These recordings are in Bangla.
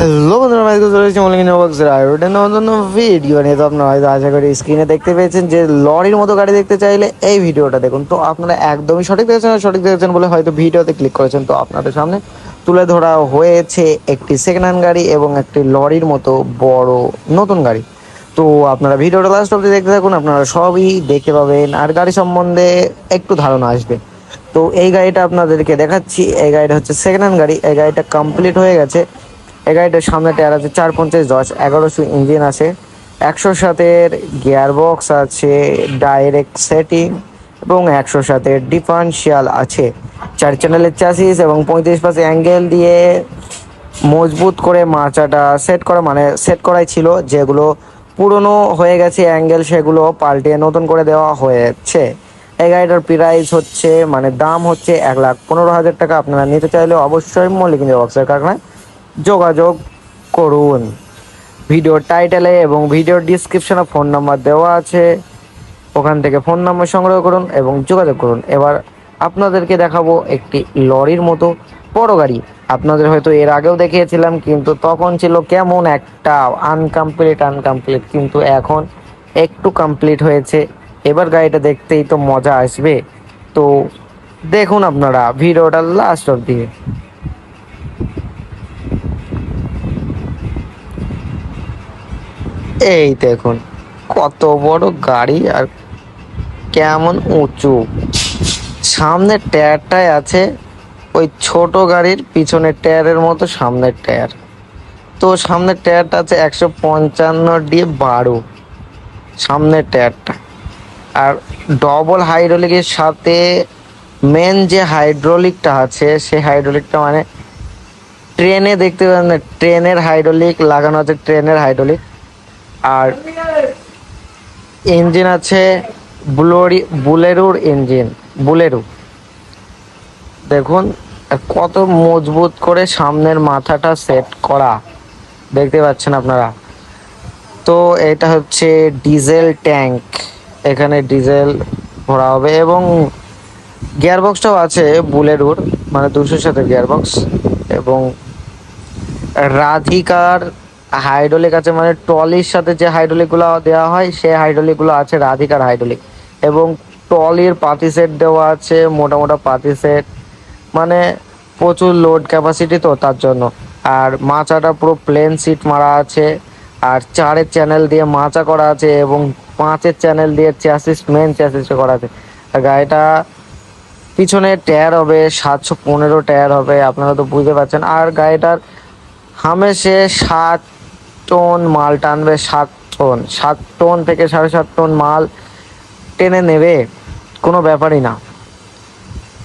হ্যালো বন্ধুরা আমি আজকে চলে এসেছি মলিক বক্সের আয়োডেন নতুন ভিডিও নিয়ে তো আপনারা হয়তো আশা করি স্ক্রিনে দেখতে পেয়েছেন যে লরির মতো গাড়ি দেখতে চাইলে এই ভিডিওটা দেখুন। তো আপনারা একদমই সঠিক দেখেছেন সঠিক দেখেছেন বলে হয়তো ভিডিওতে ক্লিক করেছেন। তো আপনাদের সামনে তুলে ধরা হয়েছে একটি সেকেন্ড হ্যান্ড গাড়ি এবং একটি লরির মতো বড় নতুন গাড়ি। তো আপনারা ভিডিওটা লাস্ট অব্দি দেখতে থাকুন, আপনারা সবই দেখতে পাবেন। আর গাড়ি সম্বন্ধে একটু ধারণা আসবে। তো এই গাড়িটা আপনাদেরকে দেখাচ্ছি। এই গাড়িটা হচ্ছে সেকেন্ড হ্যান্ড গাড়ি। এই গাড়িটা কমপ্লিট হয়ে গেছে। এই গাড়িটার সামনে টায়ার আছে, চার পঞ্চাশ দশ, এগারোশো ইঞ্জিন আছে। একশো সাতের গিয়ার বক্স আছে, ডাইরেক্ট সেটিং এবং একশো সাতের ডিফারেন্সিয়াল আছে। চার চ্যানেলের চাষিস এবং পঁয়ত্রিশ পাশে অ্যাঙ্গেল দিয়ে মজবুত করে মাচাটা সেট করা মানে সেট করাই ছিল, যেগুলো পুরনো হয়ে গেছে অ্যাঙ্গেল সেগুলো পাল্টিয়ে নতুন করে দেওয়া হয়েছে। এই গাড়িটার প্রাইস হচ্ছে মানে দাম হচ্ছে এক লাখ পনেরো হাজার টাকা। আপনারা নিতে চাইলে অবশ্যই মল্লিক বক্সের কারখানায়। যোগাযোগ করুন। ভিডিওর টাইটেলে এবং ভিডিওর ডিসক্রিপশনে ফোন নাম্বার দেওয়া আছে। ওখান থেকে ফোন নাম্বার সংগ্রহ করুন এবং যোগাযোগ করুন। এবার আপনাদেরকে দেখাবো একটি লরির মতো বড় গাড়ি। আপনাদের হয়তো এর আগেও দেখিয়েছিলাম, কিন্তু তখন ছিল কেমন একটা আনকমপ্লিট আনকমপ্লিট কিন্তু এখন একটু কমপ্লিট হয়েছে। এবার গাড়িটা দেখতেই তো মজা আসবে। তো দেখুন আপনারা ভিডিওটা লাস্ট অব্দি এই দেখুন, কত বড় গাড়ি আর কেমন উঁচু। সামনের টায়ারটায় আছে, ওই ছোট গাড়ির পিছনের টায়ারের মতো সামনের টায়ার। তো সামনের টায়ারটা আছে একশো পঞ্চান্ন ডি বারো, সামনের টায়ারটা। আর ডবল হাইড্রোলিকের সাথে মেন যে হাইড্রোলিকটা আছে, সেই হাইড্রোলিকটা মানে ট্রেনে দেখতে পাবেন ট্রেনের হাইড্রোলিক লাগানো আছে ট্রেনের হাইড্রোলিক আর ইঞ্জিন আছে বুলোরি, বুলেরুর ইঞ্জিন, বুলেরু। দেখুন কত মজবুত করে সামনের মাথাটা সেট করা। দেখতে পাচ্ছেন আপনারা? তো এটা হচ্ছে ডিজেল ট্যাঙ্ক। এখানে ডিজেল ভরা হবে এবং গিয়ার বক্সটাও আছে বুলেরুর মানে দুশোর সাথে গিয়ার বক্স এবং রাধিকার হাইড্রোলিক আছে মানে ট্রলির সাথে যে হাইড্রোলিকগুলো দেওয়া হয়, সেই হাইড্রোলিকগুলো আছে রাধিকার হাইড্রোলিক। এবং ট্রলির পাতি সেট দেওয়া আছে মোটা মোটা পাতি সেট। মানে প্রচুর লোড ক্যাপাসিটি তো তার জন্য। আর মাচাটা পুরো প্লেন সিট মারা আছে। আর চারের চ্যানেল দিয়ে মাচা করা আছে এবং পাঁচের চ্যানেল দিয়ে চ্যাসিস মেন চ্যাসিস করা আছে। আর গাড়িটা পিছনে টায়ার হবে, সাতশো পনেরো টায়ার হবে, আপনারা তো বুঝতে পারছেন। আর গাড়িটার হামেশে সাত টন মাল টানবে সাত টন সাত টন থেকে সাড়ে সাত টন মাল টেনে নেবে, কোনো ব্যাপারই না।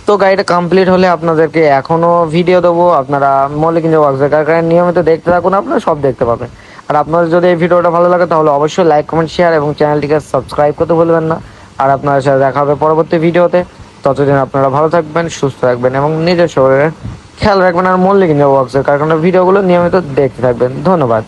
তো গাড়িটা কমপ্লিট হলে আপনাদেরকে এখনও ভিডিও দেবো, আপনারা মল্লিক ওয়ার্কসের কারখানায় নিয়মিত দেখতে থাকুন, আপনারা সব দেখতে পাবেন। আর আপনাদের যদি এই ভিডিওটা ভালো লাগে, তাহলে অবশ্যই লাইক কমেন্ট শেয়ার এবং চ্যানেলটিকে সাবস্ক্রাইব করতে ভুলবেন না। আর আপনাদের সাথে দেখা হবে পরবর্তী ভিডিওতে ততদিন আপনারা ভালো থাকবেন, সুস্থ থাকবেন এবং নিজের শরীরের খেয়াল রাখবেন। আর মল্লিক ওয়ার্কসের কারখানার ভিডিওগুলো নিয়মিত দেখতে থাকবেন। ধন্যবাদ।